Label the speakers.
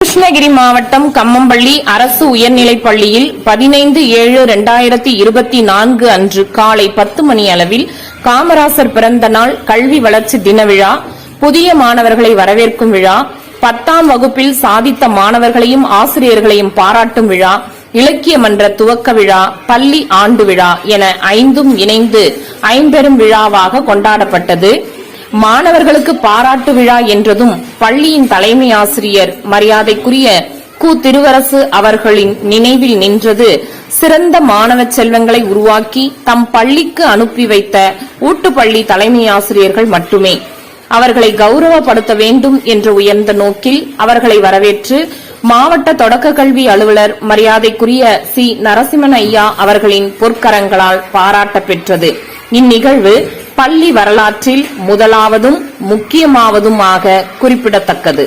Speaker 1: கிருஷ்ணகிரி மாவட்டம் கம்மம்பள்ளி அரசு உயர்நிலைப் பள்ளியில் பதினைந்து ஏழு இரண்டாயிரத்தி இருபத்தி நான்கு அன்று காலை பத்து மணி அளவில் காமராசர் பிறந்த நாள் கல்வி வளர்ச்சி தின விழா புதிய மாணவர்களை வரவேற்கும் விழா பத்தாம் வகுப்பில் சாதித்த மாணவர்களையும் ஆசிரியர்களையும் பாராட்டும் விழா இலக்கிய மன்ற துவக்க விழா பள்ளி ஆண்டு விழா என ஐந்தும் இணைந்து ஐம்பெரும் விழாவாக கொண்டாடப்பட்டது. மாணவர்களுக்கு பாராட்டு விழா என்றதும் பள்ளியின் தலைமை ஆசிரியர் மரியாதைக்குரிய கு. திருவரசு அவர்களின் நினைவில் நின்றது. சிறந்த மாணவ செல்வங்களை உருவாக்கி தம் பள்ளிக்கு அனுப்பி வைத்த ஊட்டுப்பள்ளி தலைமை ஆசிரியர்கள் மட்டுமே. அவர்களை கௌரவப்படுத்த வேண்டும் என்ற உயர்ந்த நோக்கில் அவர்களை வரவேற்று மாவட்ட தொடக்க கல்வி அலுவலர் மரியாதைக்குரிய சி. நரசிம்மன் ஐயா அவர்களின் பொற்கரங்களால் பாராட்ட பெற்றது. இந்நிகழ்வு பள்ளி வரலாற்றில் முதலாவதும் முக்கியமாவதுமாக குறிப்பிடத்தக்கது.